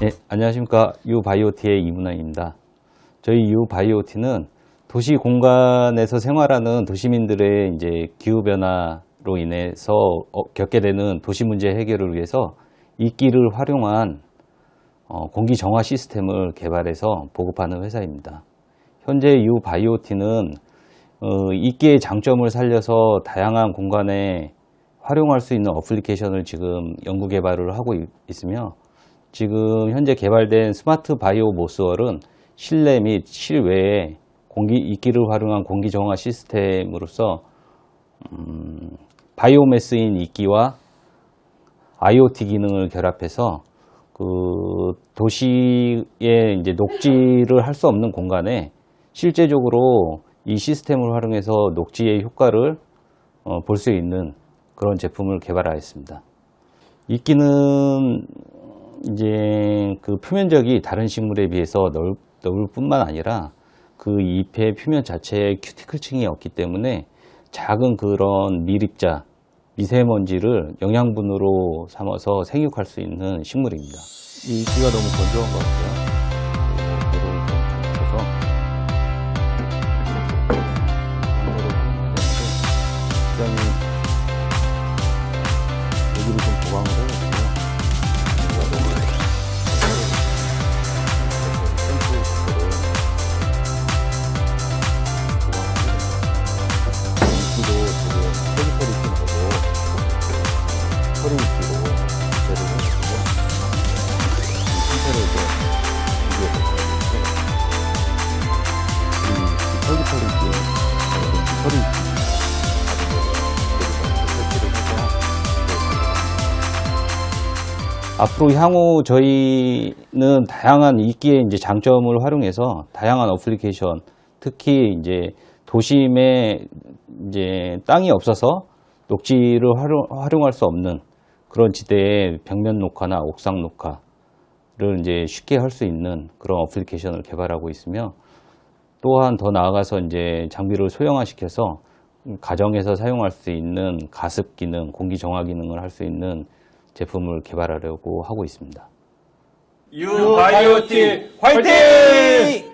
네, 안녕하십니까. 유바이오티의 이문환입니다. 저희 유바이오티는 도시 공간에서 생활하는 도시민들의 이제 기후변화로 인해서 어, 겪게 되는 도시 문제 해결을 위해서 이끼를 활용한 어, 공기 정화 시스템을 개발해서 보급하는 회사입니다. 현재 유바이오티는 어, 이끼의 장점을 살려서 다양한 공간에 활용할 수 있는 어플리케이션을 지금 연구 개발을 하고 있- 있으며 지금 현재 개발된 스마트 바이오 모스월은 실내 및 실외에 공기 이끼를 활용한 공기 정화 시스템으로서 음, 바이오매스인 이끼와 IoT 기능을 결합해서 그 도시에 이제 녹지를 할 수 없는 공간에 실제적으로 이 시스템을 활용해서 녹지의 효과를 어, 볼 수 있는 그런 제품을 개발하였습니다. 이끼는 이제 그 표면적이 다른 식물에 비해서 넓, 넓을 뿐만 아니라 그 잎의 표면 자체에 큐티클층이 없기 때문에 작은 그런 미립자, 미세먼지를 영양분으로 삼아서 생육할 수 있는 식물입니다. 이 이끼가 너무 건조한 것 같아요. 여기를 좀 보강을 해가 상태를 이제 비교해서 보여드릴게요 이 털기털이 핀 털이 앞으로 향후 저희는 다양한 이끼의 이제 장점을 활용해서 다양한 어플리케이션, 특히 이제 도심에 이제 땅이 없어서 녹지를 활용, 활용할 수 없는 그런 지대에 벽면 녹화나 옥상 녹화 를 이제 쉽게 할 수 있는 그런 어플리케이션을 개발하고 있으며 또한 더 나아가서 이제 장비를 소형화시켜서 가정에서 사용할 수 있는 가습 기능, 공기 정화 기능을 할 수 있는 제품을 개발하려고 하고 있습니다. 유바이오티 화이팅!